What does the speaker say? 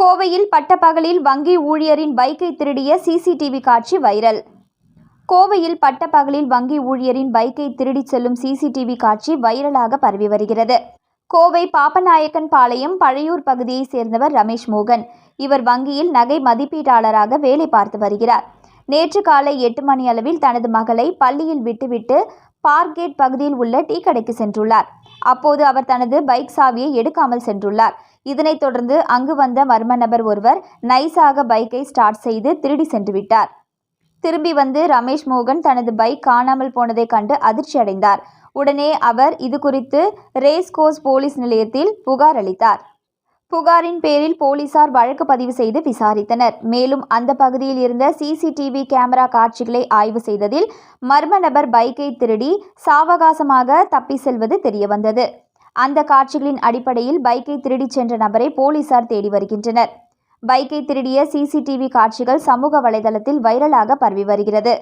கோவையில் பட்டப்பகலில் வங்கி ஊழியரின் பைக்கை திருடிய சிசிடிவி காட்சி வைரல். கோவையில் பட்டப்பகலில் வங்கி ஊழியரின் பைக்கை திருடிச் செல்லும் சிசிடிவி காட்சி வைரலாக பரவி வருகிறது. கோவை பாப்பநாயக்கன் பாளையம் பழையூர் பகுதியைச் சேர்ந்தவர் ரமேஷ் மோகன். இவர் வங்கியில் நகை மதிப்பீட்டாளராக வேலை பார்த்து வருகிறார். நேற்று காலை எட்டு மணி அளவில் தனது மகளை பள்ளியில் விட்டுவிட்டு பார்க்கேட் பகுதியில் உள்ள டீ கடைக்கு சென்றுள்ளார். அப்போது அவர் தனது பைக் சாவியை எடுக்காமல் சென்றுள்ளார். இதனைத் தொடர்ந்து அங்கு வந்த மர்ம நபர் ஒருவர் நைஸாக பைக்கை ஸ்டார்ட் செய்து திருடி சென்று விட்டார் திரும்பி வந்து ரமேஷ் மோகன் தனது பைக் காணாமல் போனதைக் கண்டு அதிர்ச்சி அடைந்தார். உடனே அவர் இது குறித்து ரேஸ் கோர்ஸ் போலீஸ் நிலையத்தில் புகார் அளித்தார். புகாரின் பேரில் போலீசார் வழக்கு பதிவு செய்து விசாரித்தனர். மேலும் அந்த பகுதியில் இருந்த சிசிடிவி கேமரா காட்சிகளை ஆய்வு செய்ததில் மர்ம நபர் பைக்கை திருடி சாவகாசமாக தப்பி செல்வது தெரியவந்தது. அந்த காட்சிகளின் அடிப்படையில் பைக்கை திருடிச் சென்ற நபரை போலீசார் தேடி வருகின்றனர். பைக்கை திருடிய சிசிடிவி காட்சிகள் சமூக வலைதளத்தில் வைரலாக பரவி வருகிறது.